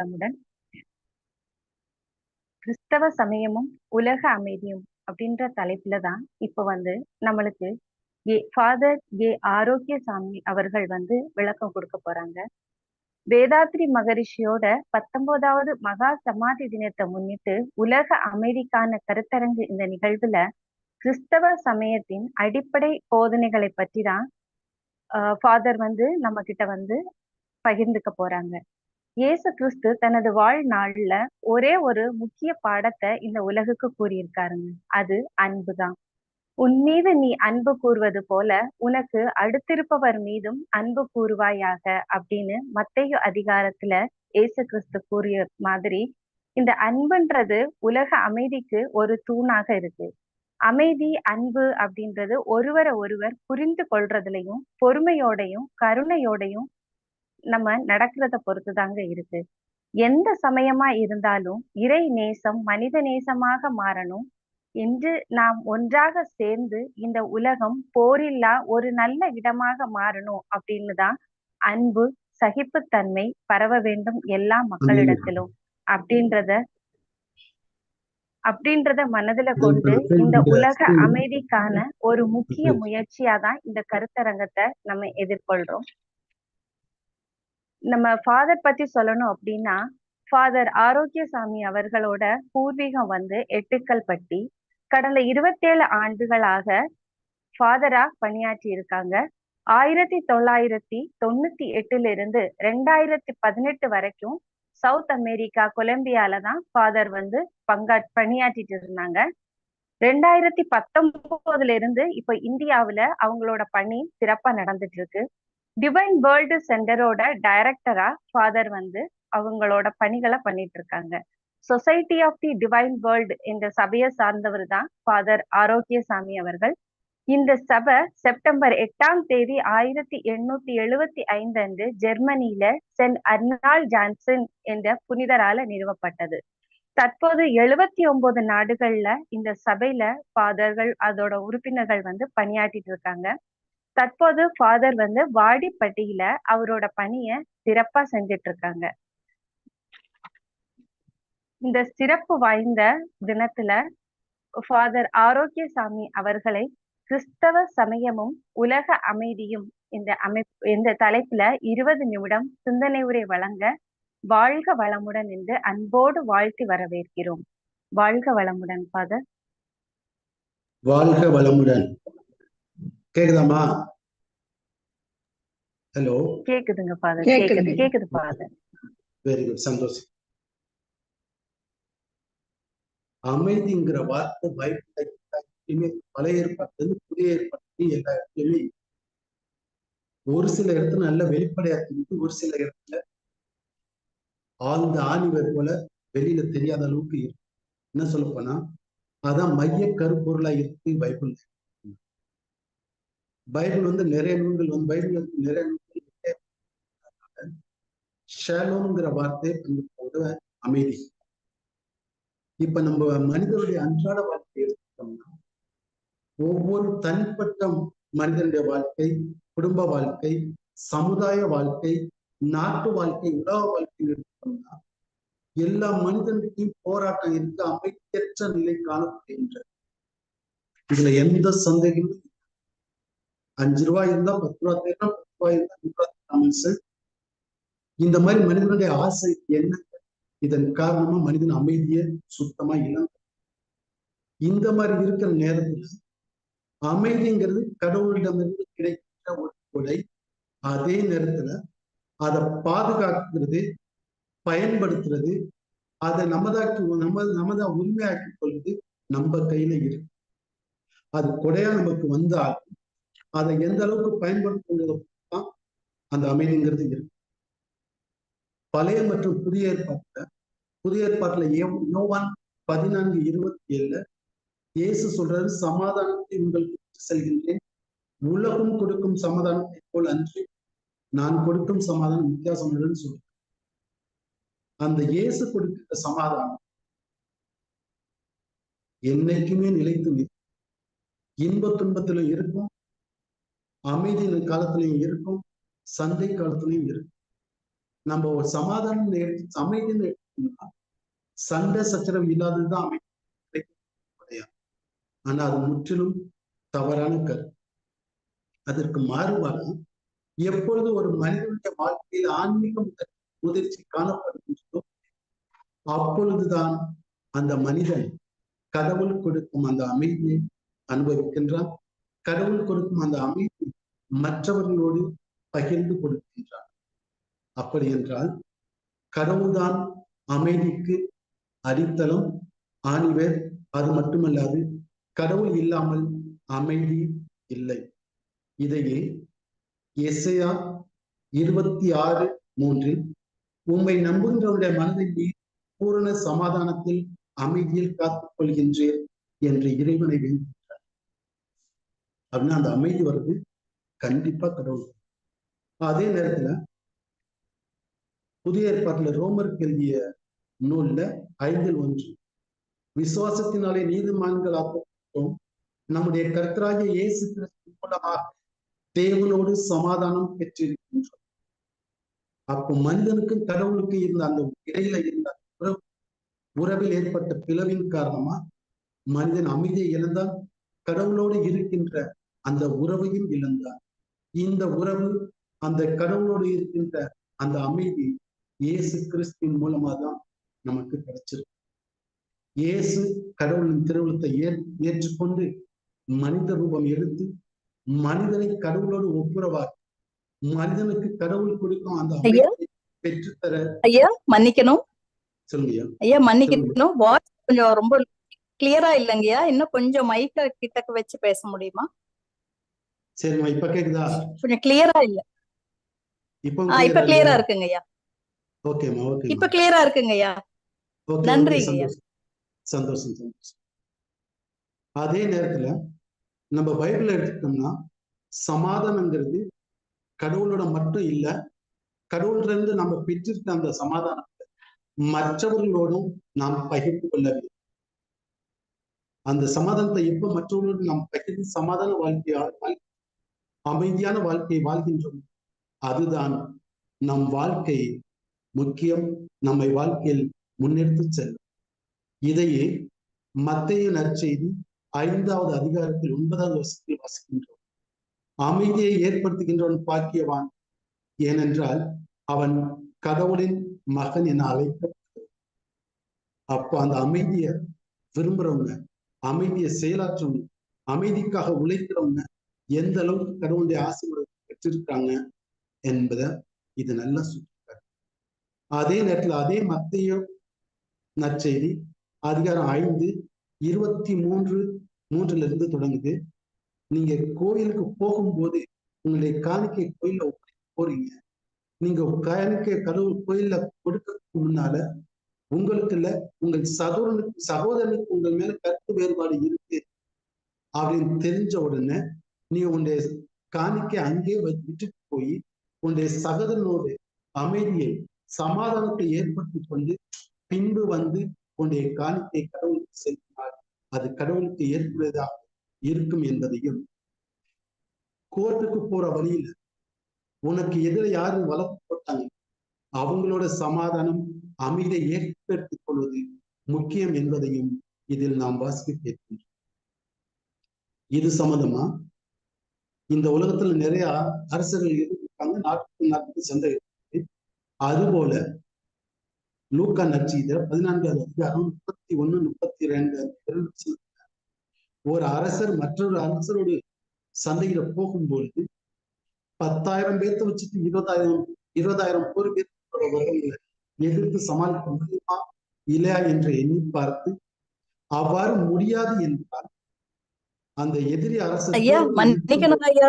வளமுடன் கிறிஸ்தவ சமயமும் உலக அமைதியும் அப்படின்ற தலைப்புல தான் இப்ப வந்து நம்மளுக்கு ஏ ஃபாதர் ஏ ஆரோக்கிய சாமி அவர்கள் வந்து விளக்கம் கொடுக்க போறாங்க. வேதாத்ரி மகரிஷியோட பத்தொன்பதாவது மகா சமாதி தினத்தை முன்னிட்டு உலக அமைதிக்கான கருத்தரங்கு இந்த நிகழ்வுல கிறிஸ்தவ சமயத்தின் அடிப்படை போதனைகளை பற்றி தான் ஃபாதர் வந்து நம்ம கிட்ட வந்து பகிர்ந்துக்க போறாங்க. இயேசு கிறிஸ்து தனது வாழ்நாள்ல ஒரே ஒரு முக்கிய பாடத்தை இந்த உலகுக்கு கூறியிருக்காருங்க. அது அன்புதான். உன் மீது நீ அன்பு கூறுவது போல உனக்கு அடுத்திருப்பவர் மீதும் அன்பு கூறுவாயாக அப்படின்னு மத்தையு அதிகாரத்துல இயேசு கிறிஸ்து கூறிய மாதிரி இந்த அன்புன்றது உலக அமைதிக்கு ஒரு தூணாக இருக்கு. அமைதி அன்பு அப்படின்றது ஒருவரை ஒருவர் புரிந்து கொள்றதுலயும் பொறுமையோடையும் கருணையோடையும் நம்ம நடக்கிறத பொறுத்து தாங்க இருக்கு. எந்த சமயமா இருந்தாலும் இறை நேசம் மனித நேசமாக மாறணும். என்று நாம் ஒன்றாக சேர்ந்து இந்த உலகம் போரில்லா ஒரு நல்ல இடமாக மாறணும் அப்படின்னு தான் அன்பு சகிப்புத்தன்மை பரவ வேண்டும் எல்லா மக்களிடத்திலும். அப்படின்றத அப்படின்றத மனதுல கொண்டு இந்த உலக அமைதிக்கான ஒரு முக்கிய முயற்சியா தான் இந்த கருத்தரங்கத்தை நம்ம எதிர்கொள்றோம். நம்ம ஃபாதர் பத்தி சொல்லணும் அப்படின்னா ஃபாதர் ஆரோக்கியசாமி அவர்களோட பூர்வீகம் வந்து எட்டுக்கல் பட்டி. கடந்த இருபத்தேழு ஆண்டுகளாக ஃபாதரா பணியாற்றி இருக்காங்க. ஆயிரத்தி தொள்ளாயிரத்தி தொண்ணூத்தி எட்டுல இருந்து ரெண்டாயிரத்தி பதினெட்டு வரைக்கும் சவுத் அமெரிக்கா கொலம்பியால தான் ஃபாதர் வந்து பங்கா பணியாற்றிட்டு இருந்தாங்க. ரெண்டாயிரத்தி பத்தொன்பதுல இருந்து இப்ப இந்தியாவுல அவங்களோட பணி சிறப்பா நடந்துட்டு இருக்கு. டிவைன் வேர்ல்டு சென்டரோட டைரக்டரா ஃபாதர் வந்து அவங்களோட பணிகளை பண்ணிட்டு இருக்காங்க. Society of the divine world என்ற சபையை சார்ந்தவர் தான் ஃபாதர் ஆரோக்கியசாமி அவர்கள். இந்த சபை செப்டம்பர் எட்டாம் தேதி ஆயிரத்தி எண்ணூத்தி எழுவத்தி ஐந்து அன்று ஜெர்மனியில சென்ட் அர்னால் ஜான்சன் என்ற புனிதரால நிறுவப்பட்டது. தற்போது எழுவத்தி ஒன்பது நாடுகள்ல இந்த சபையில ஃபாதர்கள் அதோட உறுப்பினர்கள் வந்து பணியாற்றிட்டு இருக்காங்க. தற்போது ஃபாதர் வந்து வாடிப்பட்டியில அவரோட பணிய சிறப்பா செஞ்சிட்டு இருக்காங்க இந்த சிறப்பு வாய்ந்த தினத்துல ஃபாதர் ஆரோக்கியசாமி அவர்களை கிறிஸ்தவ சமயமும் உலக அமைதியும் இந்த அமைப்பு இந்த தலைப்புல இருபது நிமிடம் சிந்தனை உரை வழங்க வாழ்க வளமுடன் என்று அன்போடு வாழ்த்தி வரவேற்கிறோம். வாழ்க வளமுடன் ஃபாதர் வாழ்க வளமுடன். கேக்குதாமா ஹலோ கேக்குதுங்க ஃபாதர் கேக்குது. கேக்குது ஃபாதர் வெரி குட் சந்தோஷம். அமைதிங்கிற வார்த்தை பைபிள் பழைய ஏற்பாட்டிலிருந்து புதிய ஏற்பாட்டு எல்லா இடத்துலயுமே ஒரு சில இடத்துல நல்ல வெளிப்படையா தெரியுது ஒரு சில இடத்துல ஆழ்ந்த ஆணிவர் போல வெளியில தெரியாத அளவுக்கு இருக்கு. என்ன சொல்ல போனா அதான் மைய கருப்பொருளா இருக்கு பைபிள் பைபிள் வந்து நிறைய நூல்கள் வந்து பைபிள் வந்து நிறைய நூல்கள் ஷேலோங்கிற வார்த்தை போது அமைதி. இப்ப நம்ம மனிதனுடைய அன்றாட வாழ்க்கையை எடுத்துட்டோம்னா ஒவ்வொரு தனிப்பட்ட மனிதனுடைய வாழ்க்கை குடும்ப வாழ்க்கை சமுதாய வாழ்க்கை நாட்டு வாழ்க்கை உலக வாழ்க்கை எடுத்துட்டோம்னா எல்லா மனிதனுக்கும் போராட்டம் இருக்கு அமைதியற்ற நிலை காணப்படுகின்றது. இதுல எந்த சந்தேகமும் அஞ்சு ரூபாய் இருந்தா பத்து ரூபாய் தேர்னா பத்து ரூபாய் இருந்தா அஞ்சு ரூபாய் இந்த மாதிரி மனிதனுடைய ஆசை என்ன? இதன் காரணமா மனிதன் அமைதியை சுத்தமா இழந்து இந்த மாதிரி இருக்கிற நேரத்துல அமைதிங்கிறது கடவுளிடமிருந்து கிடைக்கிற ஒரு கொடை. அதே நேரத்துல அதை பாதுகாக்கிறது பயன்படுத்துறது அதை நமதாக்கி நம்ம நமதா உரிமையாக்கி கொள்வது நம்ம கையில இருக்கு. அது கொடையா நமக்கு வந்தாலும் அதை எந்த அளவுக்கு பயன்படுத்துங்கிறத தான் அந்த அமைதிங்கிறது இருக்கு. பழைய மற்றும் புதிய ஏற்பாட்டுல புதிய ஏற்பாட்டுல யோவான் பதினான்கு இருபத்தி ஏழுல இயேசு சொல்றாரு சமாதானத்தை உங்களுக்கு செல்கின்றேன். உலகம் கொடுக்கும் சமாதானத்தை போல் அன்றி நான் கொடுக்கும் சமாதானம் வித்தியாசம் இல்லைன்னு சொல்றேன் அந்த இயேசு கொடுக்கிற சமாதானம் என்னைக்குமே நிலைத்து இன்ப துன்பத்திலும் இருக்கும் அமைதி காலத்திலையும் இருக்கும் சந்தை காலத்திலையும் இருக்கும். நம்ம ஒரு சமாதானம் எடுத்து அமைதின்னு எடுத்தோம்னா சண்டை சச்சரவு இல்லாததுதான் அமைதி. கிடையாது ஆனா அது முற்றிலும் தவறான கருத்து. அதற்கு மாறுபாடு எப்பொழுது ஒரு மனிதனுடைய வாழ்க்கையில் ஆன்மீக முதிர்ச்சி காணப்படுகின்றதோ அப்பொழுதுதான் அந்த மனிதன் கடவுள் கொடுக்கும் அந்த அமைதியை அனுபவிக்கின்றான். கடவுள் கொடுக்கும் அந்த அமைதி மற்றவர்களோடு பகிர்ந்து கொடுக்கின்றார் அப்படி என்றால் கடவுள்தான் அமைதிக்கு அடித்தளம் ஆணிவர் அது மட்டுமல்லாது கடவுள் இல்லாமல் அமைதி இல்லை. இதையே எஸ்ஐயா இருபத்தி ஆறு மூன்றில் உம்மை நம்புகின்றவருடைய மனதை நீர் பூரண சமாதானத்தில் அமைதியில் காத்துக் கொள்கின்றேன் என்று இறைவனை வேண்டுகின்றார். அப்படின்னா அந்த அமைதி வருது கண்டிப்பா கடவுள். அதே நேரத்துல புதிய ஏற்பாட்டுல ரோமர் எழுதிய நூல்ல ஐந்தில் ஒன்று விசுவாசத்தினாலே நீதிமான்களாக்கப்பட்டோம் நம்முடைய கர்த்தராகிய இயேசு கிறிஸ்து மூலமாக தேவனோடு சமாதானம் பெற்றிருக்கின்றோம். அப்போ மனிதனுக்கும் கடவுளுக்கு இருந்த அந்த இடையில இருந்த அந்த உறவு உறவில் ஏற்பட்ட பிளவின் காரணமா மனிதன் அமைதியை இழந்தான் கடவுளோடு இருக்கின்ற அந்த உறவையும் இழந்தான் இந்த உறவு அந்த கடவுளோடு இருக்கின்ற அந்த அமைதி இயேசு கிறிஸ்துவின் மூலமா தான் நமக்கு கிடைச்சிருக்கு. இயேசு கடவுளின் திருவுளத்தை ஏற் ஏற்றுக்கொண்டு மனித ரூபம் எடுத்து மனிதனை கடவுளோடு ஒப்புரவாக்கி மனிதனுக்கு கடவுள் கொடுக்கும் அந்த பெற்றுத்தர ஐயா மன்னிக்கணும். சொல்லுங்க ஐயா. மன்னிக்கணும். வாய்ஸ் கொஞ்சம் ரொம்ப கிளியரா இல்லைங்கய்யா. இன்னும் கொஞ்சம் மைக்க கிட்டக்க வச்சு பேச முடியுமா? சரிம்மா இப்ப கேக்குதா? கொஞ்சம் கிளியரா இல்ல. இப்போ இப்ப கிளியரா இருக்குங்கய்யா. ஓகேம்மா ஓகே இப்ப கிளியரா ஓகே, ஐயா. சந்தோஷம் சந்தோஷம் சந்தோஷம். அதே நேரத்துல நம்ம பைபிள் எடுத்துட்டோம்னா சமாதானங்கிறது கடவுளோட மட்டும் இல்ல கடவுள்ல இருந்து நம்ம பெற்றிருக்க அந்த சமாதானத்தை மற்றவர்களோடும் நாம் பகிர்ந்து கொள்ள வேண்டும். அந்த சமாதானத்தை எப்ப மற்றவர்களோடு நாம் பகிர்ந்து சமாதான வாழ்க்கையை வாழ்- அமைதியான வாழ்க்கையை வாழ்கின்றோம். அதுதான் நம் வாழ்க்கை முக்கியம். நம்மை வாழ்க்கையில் முன்னெடுத்து செல்லும். இதையே மத்திய நற்செய்தி ஐந்தாவது அதிகாரத்தில் ஒன்பதாவது வருஷத்தில் வாசிக்கின்றோம். அமைதியை ஏற்படுத்துகின்றவன் பாக்கியவான். ஏனென்றால் அவன் கடவுளின் மகன் என அழைக்க அப்போ அந்த அமைதியை விரும்புறவங்க அமைதியை செயலாற்றவங்க அமைதிக்காக உழைக்கிறவங்க எந்த அளவுக்கு கடவுளுடைய ஆசீர்வாதம் பெற்றிருக்காங்க என்பதை இது நல்லா சுட்டிக்காட்டு அதே நேரத்துல அதே மத்திய நற்செய்தி அதிகாரம் ஐந்து இருபத்தி மூன்று மூன்றுல இருந்து தொடங்குது. நீங்க கோயிலுக்கு போகும்போது உங்களுடைய காணிக்கை கோயில போறீங்க. நீங்க காணிக்கை கடவுள் கோயில்ல கொடுக்கறதுக்கு முன்னால உங்களுக்கு இல்ல உங்கள் சகோதரனுக்கு சகோதரனுக்கு உங்கள் மேல கருத்து வேறுபாடு இருக்கு அப்படின்னு தெரிஞ்ச உடனே நீ உன்னுடைய காணிக்கை அங்கே விட்டுட்டு போய் உன்னுடைய சகோதரனோடு அமைதியை சமாதானத்தை ஏற்படுத்தி கொண்டு பின்பு வந்து உன்னுடைய காணிக்கை கடவுளுக்கு செலுத்தினால் அது கடவுளுக்கு ஏற்புடையதாக இருக்கும் என்பதையும் கோர்ட்டுக்கு போற வழியில உனக்கு எதிர யாரும் வழக்கு போட்டாங்க. அவங்களோட சமாதானம் அமைதியை ஏற்படுத்திக் கொள்வது முக்கியம் என்பதையும் இதில் நாம் வாசிக்க கேட்கின்றோம். இது சம்மந்தமா இந்த உலகத்துல நிறைய அரசர்கள் இருந்திருக்காங்க. நாட்டுக்கு நாட்டுக்கு சண்டை இருக்கு அதுபோல லூக்கா நற்செய்தியில பதினான்காவது அதிகாரம் முப்பத்தி ஒண்ணு முப்பத்தி ரெண்டு இரண்டு வசனத்துல ஒரு அரசர் மற்றொரு அரசரோடு சந்தையில போகும்பொழுது பத்தாயிரம் பேர்த்த வச்சுட்டு இருபதாயிரம் இருபதாயிரம் போர் பேர்த்தோட எதிர்த்து சமாளிக்க முடியுமா இல்லையா என்று எண்ணி பார்த்து அவ்வாறு முடியாது என்றால் அந்த எதிரி அரசர் ஐயா மன்னிக்கணும் ஐயா.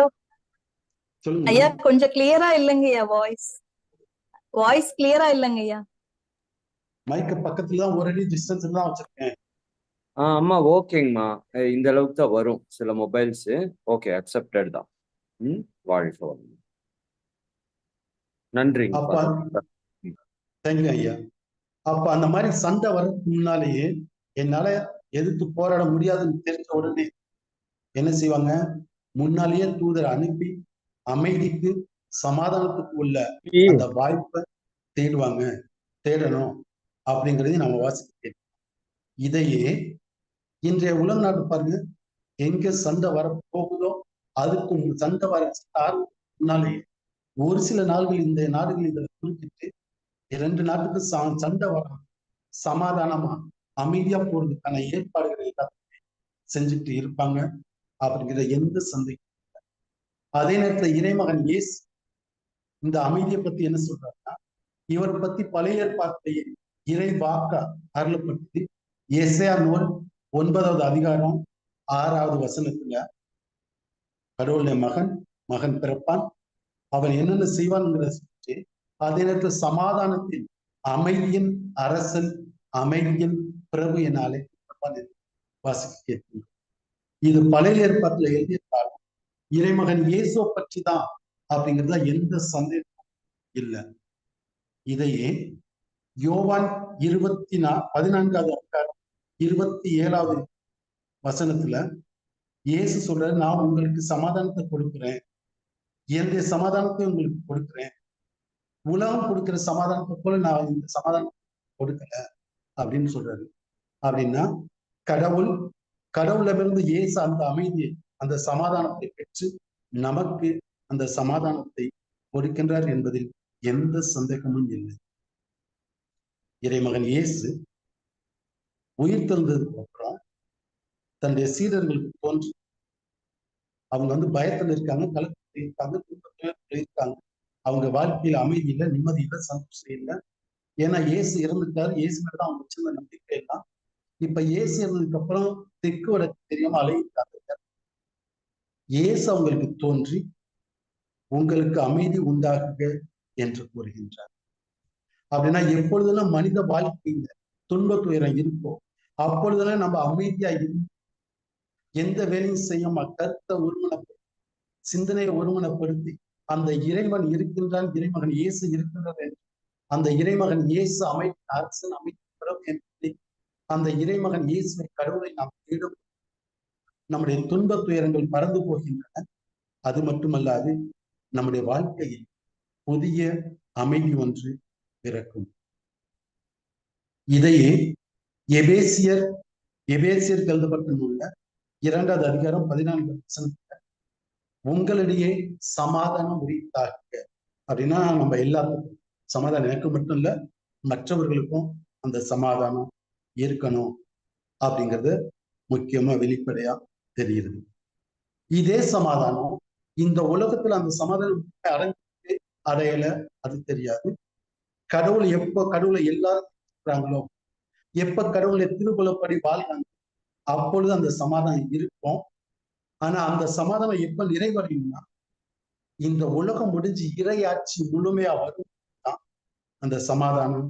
சொல்லுங்க. ஐயா கொஞ்சம் கிளியரா இல்லைங்கய்யா வாய்ஸ் வாய்ஸ் கிளியரா இல்லைங்கய்யா மைக்க பக்கத்துல தான் ஒரு அடி டிஸ்டன்ஸ் தான் வச்சிருக்கேன். ஆ அம்மா ஓகேங்கம்மா. இந்த அளவுக்கு தான் வரும். சில மொபைல்ஸ் ஓகே அக்செப்டட் தான். ம் வாழ்க வளமுடன். நன்றிங்க அப்பா. தேங்க்யூ ஐயா. அப்ப அந்த மாதிரி சண்டை வர்றதுக்கு முன்னாலேயே என்னால எதிர்த்து போராட முடியாதுன்னு தெரிஞ்ச உடனே என்ன செய்வாங்க? முன்னாலேயே தூதரை அனுப்பி அமைதிக்கு சமாதானத்துக்கு உள்ள அந்த வாய்ப்பை தேடுவாங்க. தேடணும் அப்படிங்கிறதையும் நம்ம வாசிக்க இதையே இன்றைய உலக நாட்டு பாருங்க. எங்க சண்டை வர போகுதோ அதுக்கு சண்டை வர முன்னாலே ஒரு சில நாடுகள் இந்த நாடுகள் இதில் குறிப்பிட்டு இரண்டு நாட்டுக்கு ச- சண்டை வர சமாதானமா அமைதியா போறதுக்கான ஏற்பாடுகளை எல்லாத்தையுமே செஞ்சுட்டு இருப்பாங்க. அப்படிங்கிற எந்த சந்தேகம் அதே நேரத்துல இறைமகன் ஏசு இந்த அமைதியை பத்தி என்ன சொல்றாருன்னா இவர் பத்தி பழைய ஏற்பாட்டிலேயே இறை வாக்கா அருளப்பட்டது எஸ்ஏஆர் நூல் ஒன்பதாவது அதிகாரம் ஆறாவது வசனத்துல கடவுளுடைய மகன் மகன் பிறப்பான். அவன் என்னென்ன செய்வான்ங்கிற சொல்லிட்டு அதே நேரத்தில் சமாதானத்தின் அமைதியின் அரசன் அமைதியின் பிரபு என அழைக்கப்பட்டான் என்று வாசிக்க கேட்கிறோம் இது பழைய ஏற்பாட்டுல எழுதியிருந்தாலும் இறைமகன் இயேசுவை பற்றி தான் அப்படிங்கிறதுல எந்த சந்தேகமும் இல்லை. இதையே யோவான் இருபத்தி நா பதினான்காவது அதிகாரம் இருபத்தி ஏழாவது வசனத்துல இயேசு சொல்ற நான் உங்களுக்கு சமாதானத்தை கொடுக்கிறேன். என்னுடைய சமாதானத்தை உங்களுக்கு கொடுக்குறேன். உலகம் கொடுக்கிற சமாதானத்தை போல நான் இந்த சமாதானம் கொடுக்கல அப்படின்னு சொல்றாரு. அப்படின்னா கடவுள் கடவுளிடமிருந்து இயேசு அந்த அமைதியை அந்த சமாதானத்தை பெற்று நமக்கு அந்த சமாதானத்தை கொடுக்கின்றார் என்பதில் எந்த சந்தேகமும் இல்லை. இறைமகன் இயேசு உயிர் தெழுந்ததுக்கு அப்புறம் தன்னுடைய சீடர்களுக்கு தோன்றி அவங்க வந்து பயத்துல இருக்காங்க கலக்கத்துல இருக்காங்க துன்பத்துல இருக்காங்க. அவங்க வாழ்க்கையில அமைதி இல்லை நிம்மதி இல்லை சந்தோஷம் இல்லை. ஏன்னா இயேசு இறந்துட்டாரு. இயேசு மேலதான் அவங்க வச்சிருந்த நம்பிக்கை எல்லாம் இப்ப ஏசு இருந்ததுக்கு அப்புறம் தெற்கு வடக்கு தெரியாம அலையிட்டாங்க ஏசு அவங்களுக்கு தோன்றி உங்களுக்கு அமைதி உண்டாகுங்க என்று கூறுகின்றார். அப்படின்னா எப்பொழுதெல்லாம் மனித வாழ்க்கையில துன்ப துயரம் இருக்கோ அப்பொழுதெல்லாம் நம்ம அமைதியா இருந்து எந்த வேலையும் செய்யாம கருத்தை ஒருமனப்படுத்தி சிந்தனையை ஒருமனப்படுத்தி அந்த இறைவன் இருக்கின்றான் இறைமகன் இயேசு இருக்கின்றார் என்று அந்த இறைமகன் இயேசு அமைப்பின் அரசன் அமைப்பு பிறகு என்று அந்த இறைமகன் இயேசுவை கடவுளை நாம் தேடும் நம்முடைய துன்ப துயரங்கள் பறந்து போகின்றன. அது மட்டுமல்லாது நம்முடைய வாழ்க்கையில் புதிய அமைதி ஒன்று பிறக்கும். இதையே எபேசியர் எபேசியர் எழுதப்பட்ட நூல்ல இரண்டாவது அதிகாரம் பதினான்கு உங்களிடையே சமாதானம் உரித்தாக்க அப்படின்னா நம்ம எல்லாருக்கும் சமாதானம் எனக்கு மட்டும் இல்ல மற்றவர்களுக்கும் அந்த சமாதானம் இருக்கணும் அப்படிங்கிறது முக்கியமா வெளிப்படையா தெரியுது. இதே சமாதானம் இந்த உலகத்துல அந்த சமாதானம் அடைஞ்சு அடையல அது தெரியாது. கடவுள் எப்ப கடவுளை எல்லாரும் இருக்கிறாங்களோ எப்ப கடவுளை திருக்குலப்படி வாழ்றாங்க அப்பொழுது அந்த சமாதானம் இருக்கும். ஆனா அந்த சமாதானம் எப்ப நிறைவடையும்னா இந்த உலகம் முடிஞ்சு இறையாட்சி முழுமையா வரும் அந்த சமாதானம்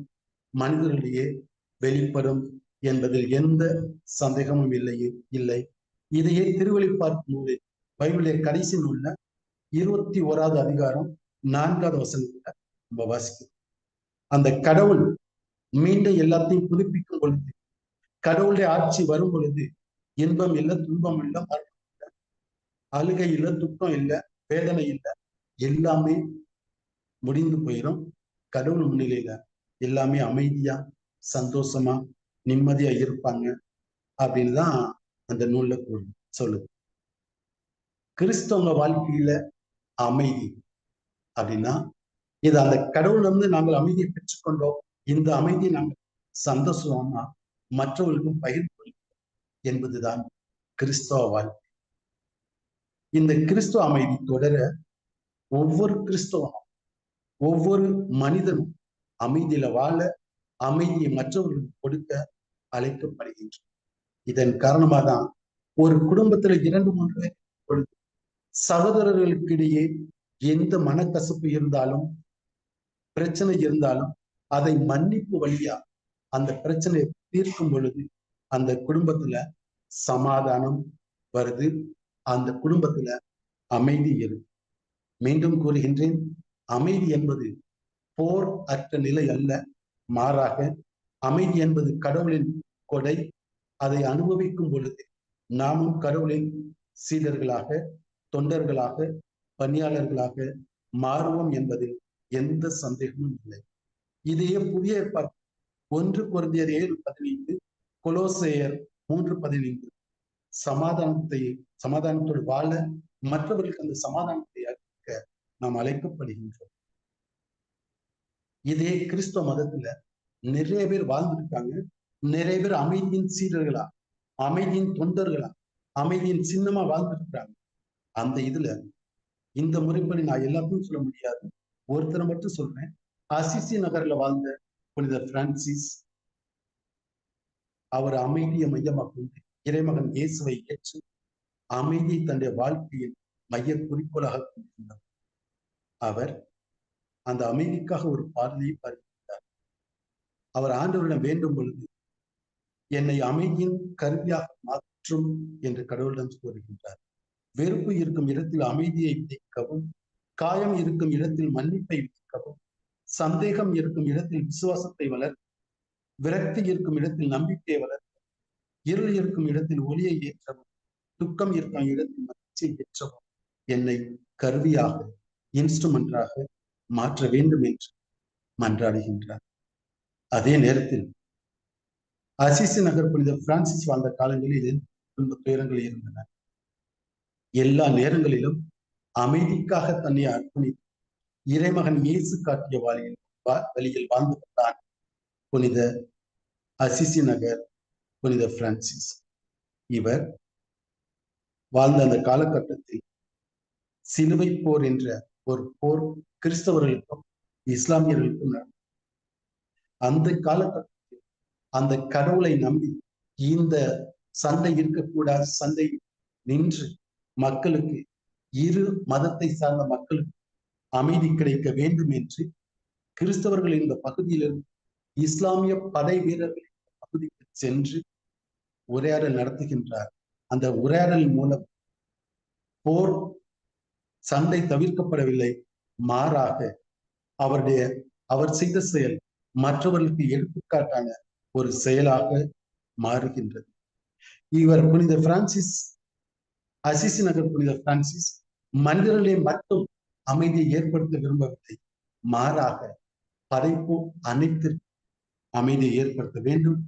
மனிதர்களிடையே வெளிப்படும் என்பதில் எந்த சந்தேகமும் இல்லை இல்லை. இதையே திருவெளிப்பார்க்கும் போது பைபிளுடைய கடைசி நூல்ல இருபத்தி ஓராவது அதிகாரம் நான்காவது வசனத்துல நம்ம வாசிக்கிறோம். அந்த கடவுள் மீண்டும் எல்லாத்தையும் புதுப்பிக்கும் பொழுது கடவுளுடைய ஆட்சி வரும் பொழுது இன்பம் இல்லை துன்பம் இல்லை மரணம் இல்லை அழுகை இல்லை துக்கம் இல்லை வேதனை இல்லை எல்லாமே முடிந்து போயிடும் கடவுள் முன்னிலையில எல்லாமே அமைதியா சந்தோஷமா நிம்மதியா இருப்பாங்க அப்படின்னு தான் அந்த நூல்ல சொல்லுது. கிறிஸ்தவங்க வாழ்க்கையில அமைதி அப்படின்னா இது அந்த கடவுள் வந்து நாங்கள் அமைதியை பெற்றுக்கொண்டோம். இந்த அமைதியை நாங்கள் சந்தோஷமா மற்றவர்களுக்கும் பகிர்ந்து என்பதுதான் கிறிஸ்தவ வாழ்க்கை. இந்த கிறிஸ்துவ அமைதி தொடர ஒவ்வொரு கிறிஸ்தவனும் ஒவ்வொரு மனிதனும் அமைதியில வாழ அமைதியை மற்றவர்களுக்கு கொடுக்க அழைக்கப்படுகின்றன இதன் காரணமாக தான் ஒரு குடும்பத்துல இரண்டு மூன்று பேர் பொழுது சகோதரர்களுக்கிடையே எந்த மனக்கசப்பு இருந்தாலும் பிரச்சனை இருந்தாலும் அதை மன்னிப்பு வழியா அந்த பிரச்சனையை தீர்க்கும் பொழுது அந்த குடும்பத்துல சமாதானம் வருது. அந்த குடும்பத்துல அமைதி இருக்கு மீண்டும் கூறுகின்றேன் அமைதி என்பது போர் அற்ற நிலை அல்ல. மாறாக அமைதி என்பது கடவுளின் கொடை. அதை அனுபவிக்கும் பொழுது நாமும் கடவுளின் சீடர்களாக தொண்டர்களாக பணியாளர்களாக மாறுவோம் என்பதில் எந்த சந்தேகமும் இல்லை. இதையே புதிய ஏற்பாடு ஒன்று குறைந்தர் ஏழு பதினைந்து கொலோசேயர் மூன்று பதினைந்து. சமாதானத்தை சமாதானத்தோடு வாழ மற்றவர்களுக்கு அந்த சமாதானத்தை அளிக்க நாம் அழைக்கப்படுகின்றோம். இதே கிறிஸ்தவ மதத்துல நிறைய பேர் வாழ்ந்திருக்காங்க. நிறைய பேர் அமைதியின் சீரர்களா அமைதியின் தொண்டர்களா? அமைதியின் சின்னமா வாழ்ந்திருக்கிறாங்க. அந்த இதுல இந்த முறைப்படி நான் எல்லாத்தையும் சொல்ல முடியாது. ஒருத்தரை மட்டும் சொல்றேன். அசிசி நகர்ல வாழ்ந்த புனித பிரான்சிஸ் அவர் அமைதியை மையமாக கொண்டு இறைமகன் இயேசுவை ஏற்று அமைதியை தன்னுடைய வாழ்க்கையில் மைய குறிக்கோளாக கொண்டிருந்தார். அவர் அந்த அமைதிக்காக ஒரு பாடலையை பாடியிருந்தார் அவர் ஆண்டவரிடம் வேண்டும் பொழுது என்னை அமைதியின் கருவியாக மாற்றும் என்று கடவுளிடம் கூறுகின்றார். வெறுப்பு இருக்கும் இடத்தில் அமைதியை விதைக்கவும் காயம் இருக்கும் இடத்தில் மன்னிப்பை விதிக்கவும் சந்தேகம் இருக்கும் இடத்தில் விசுவாசத்தை வளர் விரக்தி இருக்கும் இடத்தில் நம்பிக்கையை வளர் இருள் இருக்கும் இடத்தில் ஒளியை ஏற்றவும் துக்கம் இருக்கும் இடத்தில் மகிழ்ச்சியை ஏற்றவும் என்னை கருவியாக இன்ஸ்ட்ருமெண்டாக மாற்ற வேண்டும் என்று மன்றாடுகின்றார். அதே நேரத்தில் அசிசி நகர் புனித பிரான்சிஸ் வாழ்ந்த காலங்களில் துன்ப துயரங்கள் இருந்தன. எல்லா நேரங்களிலும் அமைதிக்காக தன்னை அர்ப்பணித்து இறைமகன் இயேசு காட்டிய வழியில் வழியில் வாழ்ந்து வந்தான் புனித அசிசி நகர் புனித பிரான்சிஸ். இவர் வாழ்ந்த அந்த காலகட்டத்தில் சிலுவை போர் என்ற ஒரு போர் கிறிஸ்தவர்களுக்கும் இஸ்லாமியர்களுக்கும் நடந்தது அந்த காலகட்டத்தில் அந்த கடவுளை நம்பி இந்த சண்டை இருக்கக்கூடாது சண்டை நின்று மக்களுக்கு இரு மதத்தை சார்ந்த மக்களுக்கு அமைதி கிடைக்க வேண்டும் என்று கிறிஸ்தவர்கள் இந்த பகுதியிலிருந்து இஸ்லாமிய படை வீரர்கள் இந்த பகுதிக்கு சென்று உரையாடல் நடத்துகின்றார். அந்த உரையாடல் மூலம் போர் சண்டை தவிர்க்கப்படவில்லை. மாறாக அவருடைய அவர் செய்த செயல் மற்றவர்களுக்கு எடுத்துக்காட்டான ஒரு செயலாக மாறுகின்றது. இவர் புனித பிரான்சிஸ் அசிசி நகர் புனித பிரான்சிஸ் மனிதர்களே மட்டும் அமைதியை ஏற்படுத்த விரும்பவில்லை. மாறாக படைப்பு அனைத்திற்கும் அமைதியை ஏற்படுத்த வேண்டும்.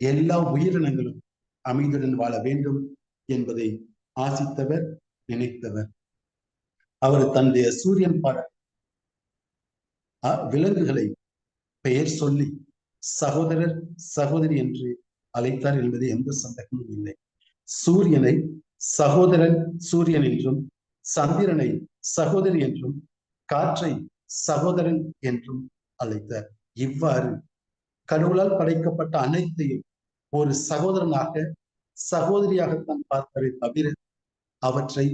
எல்லா உயிரினங்களும் அமைதியுடன் வாழ வேண்டும் என்பதை ஆசித்தவர் நினைத்தவர். அவர் தன்னுடைய சூரியன் பாட விலங்குகளை பெயர் சொல்லி சகோதரர் சகோதரி என்று அழைத்தார் என்பது எந்த சந்தேகமும் இல்லை. சூரியனை சகோதரன் சூரியன் என்றும் சந்திரனை சகோதரி என்றும் காற்றை சகோதரன் என்றும் அழைத்தார். இவ்வாறு கடவுளால் படைக்கப்பட்ட அனைத்தையும் ஒரு சகோதரனாக சகோதரியாகத்தான் பார்ப்பதை தவிர அவற்றை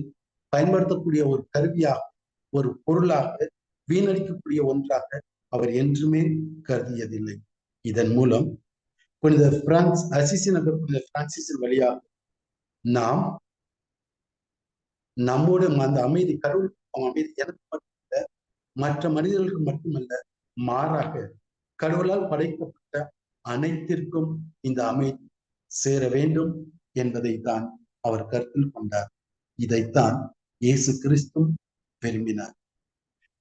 பயன்படுத்தக்கூடிய ஒரு கருவியாக ஒரு பொருளாக வீணடிக்கக்கூடிய ஒன்றாக அவர் என்றுமே கருதியதில்லை. இதன் மூலம் புனித பிரான்ஸ் அசிசி நகர் புனித பிரான்சிஸின் வழியாக நாம் நம்மோடு அந்த அமைதி கடவுள் அமைதி எனக்கு மட்டுமல்ல மற்ற மனிதர்களுக்கு மட்டுமல்ல மாறாக கடவுளால் படைக்கப்பட்ட அனைத்திற்கும் இந்த அமைதி சேர வேண்டும் என்பதை தான் அவர் கருத்தில் கொண்டார். இதைத்தான் இயேசு கிறிஸ்து விரும்பினார்.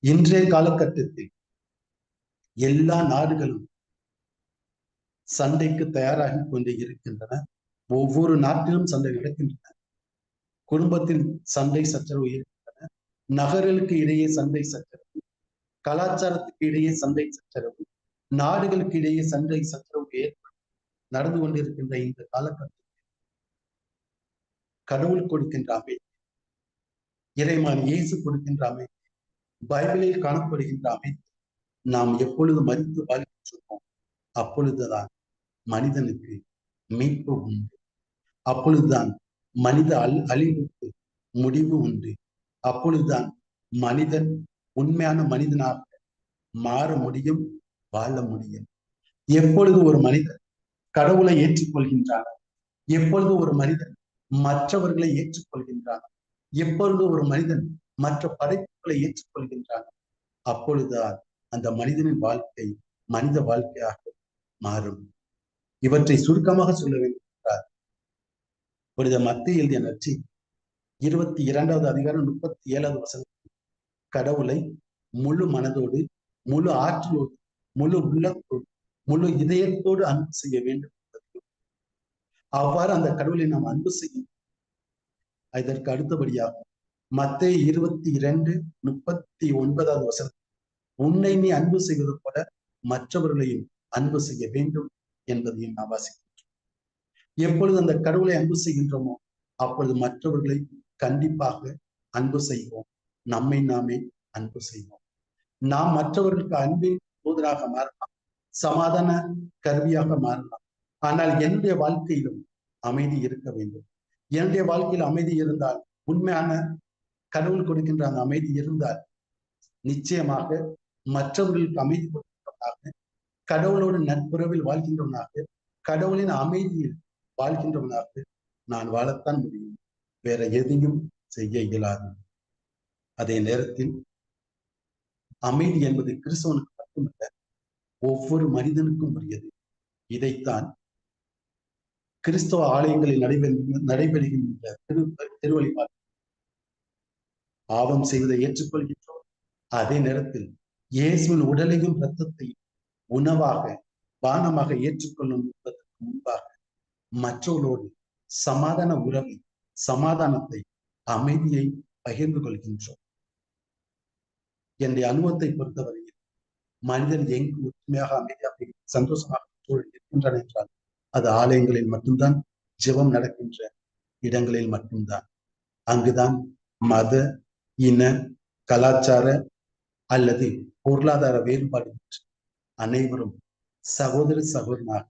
இன்றைய காலகட்டத்தில் எல்லா நாடுகளும் சண்டைக்கு தயாராகி கொண்டு இருக்கின்றன. ஒவ்வொரு நாட்டிலும் சண்டை நடக்கின்றன. குடும்பத்தில் சண்டை சச்சரவு இருக்கின்றன. நகர்களுக்கு இடையே சண்டை சச்சரவு கலாச்சாரத்துக்கு இடையே சண்டை சச்சரவு நாடுகளுக்கு இடையே சண்டை சச்சரவு ஏற்படும் நடந்து கொண்டிருக்கின்ற இந்த காலகட்டத்தில் கடவுள் கொடுக்கின்ற அமைதி இறைமான் இயேசு கொடுக்கின்ற அமைதி பைபிளில் காணப்படுகின்ற அமைதி நாம் எப்பொழுது மதித்து வாழ்கின்றோமோ அப்பொழுதுதான் மனிதனுக்கு மீட்பு உண்டு. அப்பொழுதுதான் மனித அல் அழிவுக்கு முடிவு உண்டு. அப்பொழுதுதான் மனிதன் உண்மையான மனிதனாக மாற முடியும் வாழ முடியும். எப்பொழுது ஒரு மனிதன் கடவுளை ஏற்றுக்கொள்கின்றான் எப்பொழுது ஒரு மனிதன் மற்றவர்களை ஏற்றுக்கொள்கின்றான் எப்பொழுது ஒரு மனிதன் மற்ற படைப்புகளை ஏற்றுக்கொள்கின்றான். அப்பொழுதுதான் அந்த மனிதனின் வாழ்க்கை மனித வாழ்க்கையாக மாறும். இவற்றை சுருக்கமாக சொல்ல வேண்டும் என்றார் புனித மத்திய எழுதிய நச்சு இருபத்தி இரண்டாவது அதிகாரம் முப்பத்தி ஏழாவது வசனம். கடவுளை முழு மனதோடு முழு ஆற்றலோடு முழு உள்ளத்தோடு முழு இதயத்தோடு அன்பு செய்ய வேண்டும் அவ்வாறு அந்த கடவுளை நாம் அன்பு செய்யும் இதற்கு அடுத்தபடியாக மத்திய இருபத்தி இரண்டு முப்பத்தி ஒன்பதாவது வசனம். உன்னை நீ அன்பு செய்வது போல மற்றவர்களையும் அன்பு செய்ய வேண்டும் என்பதையும் நாம் வாசிக்கின்றோம். எப்பொழுது அந்த கடவுளை அன்பு செய்கின்றோமோ அப்பொழுது மற்றவர்களை கண்டிப்பாக அன்பு செய்வோம். நம்மை நாமே அன்பு செய்வோம். நாம் மற்றவர்களுக்கு அன்பின் தூதராக மாறலாம் சமாதான கருவியாக மாறலாம். ஆனால் என்னுடைய வாழ்க்கையிலும் அமைதி இருக்க வேண்டும். என்னுடைய வாழ்க்கையில் அமைதி இருந்தால் உண்மையான கடவுள் கொடுக்கின்ற அந்த அமைதி இருந்தால் நிச்சயமாக மற்றவர்களுக்கு அமைதி கொடுக்கின்றவனாக கடவுளோடு நட்புறவில் வாழ்கின்றவனாக கடவுளின் அமைதியில் வாழ்கின்றவனாக நான் வாழத்தான் முடியும். வேற எதையும் செய்ய இயலாது. அதே நேரத்தில் அமைதி என்பது கிறிஸ்தவனுக்கு மட்டுமல்ல ஒவ்வொரு மனிதனுக்கும் உரியது. இதைத்தான் கிறிஸ்தவ ஆலயங்களில் நடைபெறு நடைபெறுகின்ற திரு திருவழிபாடு. பாவம் செய்வதை ஏற்றுக்கொள்கின்றோம். அதே நேரத்தில் இயேசுவின் உடலையும் இரத்தத்தையும் உணவாக பானமாக ஏற்றுக்கொள்ளும் முன்பாக மற்றவர்களோடு சமாதான உறவை சமாதானத்தை அமைதியை பகிர்ந்து கொள்கின்றோம். என்னுடைய அனுபவத்தை பொறுத்தவரையில் மனிதன் எங்கு ஒற்றுமையாக அமைதியாக சந்தோஷமாக சூழல் இருக்கின்றன என்றால் அது ஆலயங்களில் மட்டும்தான் ஜெபம் நடக்கின்ற இடங்களில் மட்டும்தான். அங்குதான் மத இன கலாச்சார அல்லது பொருளாதார வேறுபாடு அனைவரும் சகோதர சகோதரனாக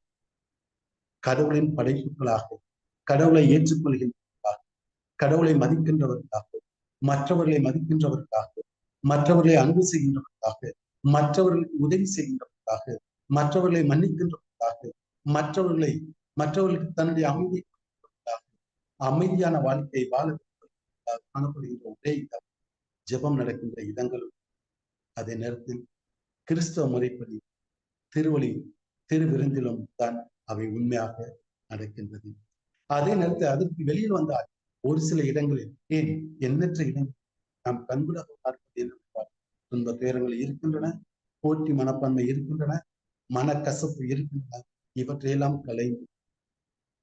கடவுளின் படைப்புகளாக கடவுளை ஏற்றுக்கொள்கின்றவர்களாக கடவுளை மதிக்கின்றவர்களாக மற்றவர்களை மதிக்கின்றவர்களாக மற்றவர்களை அன்பு செய்கின்றவர்களாக மற்றவர்களுக்கு உதவி செய்கின்றவர்களாக மற்றவர்களை மன்னிக்கின்றவர்களாக மற்றவர்களை மற்றவர்களுக்கு தன்னுடைய அமைதி அமைதியான வாழ்க்கையை வாழ காணப்படுகின்ற ஒரே இடம் ஜெபம் நடக்கின்ற இடங்களும் அதே நேரத்தில் கிறிஸ்தவ முறைப்படி திருவழி திருவிருந்திலும் தான் அவை உண்மையாக நடக்கின்றது. அதே நேரத்தில் அதற்கு வெளியில் வந்தால் ஒரு சில இடங்களில் ஏன் எண்ணற்ற இடங்கள் நாம் கண்கூடாக பார்ப்பது என்னவென்றால் துன்ப துயரங்கள் இருக்கின்றன போட்டி மனப்பான்மை இருக்கின்றன மனக்கசப்பு இருக்கின்றன இவற்றையெல்லாம் கலைந்து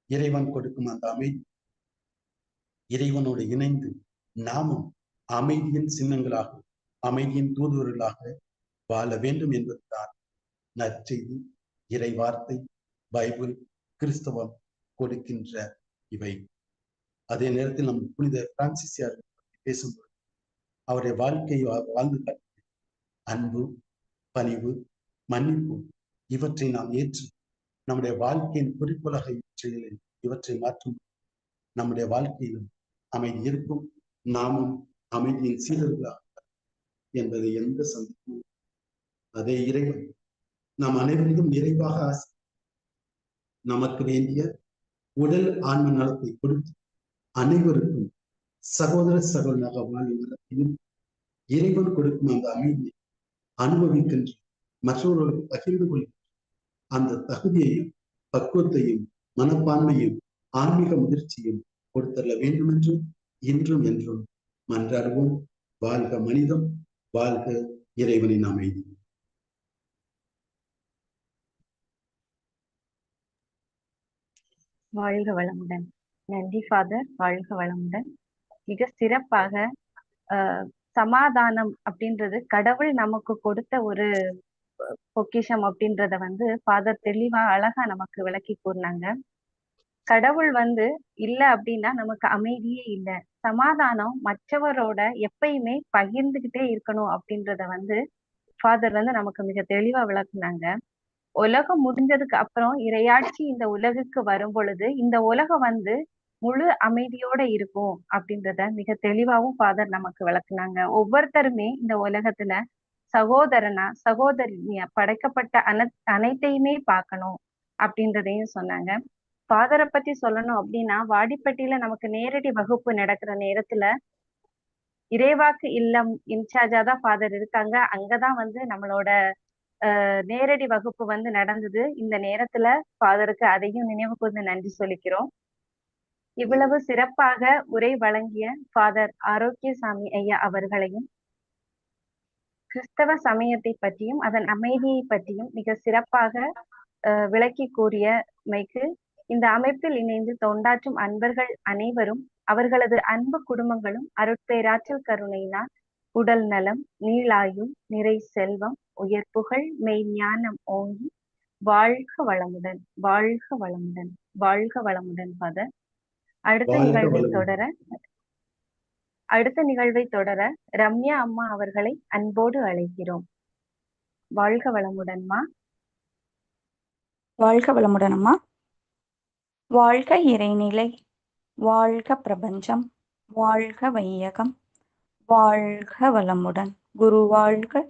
இறைவன் கொடுக்கும் அந்த அமைதி இறைவனோடு இணைந்து நாமும் அமைதியின் சின்னங்களாக அமைதியின் தூதுவர்களாக வாழ வேண்டும் என்பதுதான் நற்செய்தி இறை வார்த்தை பைபிள் கிறிஸ்தவம் கொடுக்கின்ற இவை. அதே நேரத்தில் நம் புனித பிரான்சிசியார் பேசும்போது அவருடைய வாழ்க்கையை வாழ்ந்து காட்டிய அன்பு பணிவு மன்னிப்பு இவற்றை நாம் ஏற்று நம்முடைய வாழ்க்கையின் குறிக்கோளாக செயலில் இவற்றை மாற்றும் நம்முடைய வாழ்க்கையிலும் அமைதி இருக்கும். நாமும் அமைதியின் சீரர்களாக என்பதை எந்த சந்தேகமும் அதே இறைவன் நாம் அனைவரையும் நிறைவாக ஆசை நமக்கு வேண்டிய உடல் ஆன்ம நலத்தை கொடுத்து அனைவருக்கும் சகோதர சகோதராக வாழும் இறைவன் கொடுக்கும் அந்த அமைதியை அனுபவிக்கின்ற மற்றவர்களுக்கு பகிர்ந்து கொள்கின்ற அந்த தகுதியையும் பக்குவத்தையும் மனப்பான்மையும் ஆன்மீக முதிர்ச்சியும் கொடுத்தள்ள வேண்டும் என்றும் இன்றும் என்றும் மன்றாடுவோம். வாழ்க மனிதம் வாழ்க இறைவனின் அமைதி. வாழ்க வளமுடன். நன்றி ஃபாதர் வாழ்க வளமுடன். மிக சிறப்பாக ஆஹ் சமாதானம் அப்படின்றது கடவுள் நமக்கு கொடுத்த ஒரு பொக்கிஷம் அப்படின்றத வந்து ஃபாதர் தெளிவா அழகா நமக்கு விளக்கி கூறினாங்க. கடவுள் வந்து இல்ல அப்படின்னா நமக்கு அமைதியே இல்ல. சமாதானம் மற்றவரோட எப்பயுமே பகிர்ந்துகிட்டே இருக்கணும் அப்படின்றத வந்து ஃபாதர் வந்து நமக்கு மிக தெளிவா விளக்குனாங்க. உலகம் முடிஞ்சதுக்கு அப்புறம் இரையாட்சி இந்த உலகுக்கு வரும் பொழுது இந்த உலகம் வந்து முழு அமைதியோட இருக்கும் அப்படின்றத மிக தெளிவாவும் ஃபாதர் நமக்கு விளக்குனாங்க. ஒவ்வொருத்தருமே இந்த உலகத்துல சகோதரனா சகோதரியா படைக்கப்பட்ட அன அனைத்தையுமே பார்க்கணும் அப்படின்றதையும் சொன்னாங்க. ஃபாதரை பத்தி சொல்லணும் அப்படின்னா வாடிப்பட்டியில நமக்கு நேரடி வகுப்பு நடக்கிற நேரத்துல இறைவாக்கு இல்லம் இன்சார்ஜா தான் ஃபாதர் இருக்காங்க. அங்கதான் வந்து நம்மளோட நேரடி வகுப்பு வந்து நடந்தது. இந்த நேரத்துல ஃபாதருக்கு அதையும் நினைவு கூர்ந்து நன்றி சொல்லிக்கிறோம். இவ்வளவு சிறப்பாக உரை வழங்கிய ஃபாதர் ஆரோக்கியசாமி ஐயா அவர்களையும் கிறிஸ்தவ சமயத்தை பற்றியும் அதன் அமைதியை பற்றியும் மிக சிறப்பாக விளக்கி கூறியமைக்கு இந்த அமைப்பில் இணைந்து தொண்டாற்றும் அன்பர்கள் அனைவரும் அவர்களது அன்பு குடும்பங்களும் அருட்பேராற்றல் கருணையினால் உடல் நலம் நீளாயும் நிறை செல்வம் உயர் புகழ் மெய் ஞானம் ஓங்கி வாழ்க வளமுடன் வாழ்க வளமுடன் வாழ்க வளமுடன் ஃபாதர் அடுத்த வாழ்க நிகழ்வை வளமுடன். தொடர அடுத்த நிகழ்வை தொடர ரம்யா அம்மா அவர்களை அன்போடு அழைக்கிறோம். வாழ்க வளமுடன்மா வாழ்க வளமுடன் அம்மா. வாழ்க இறைநிலை வாழ்க பிரபஞ்சம் வாழ்க வையகம் வாழ்க வளமுடன். குரு வாழ்க.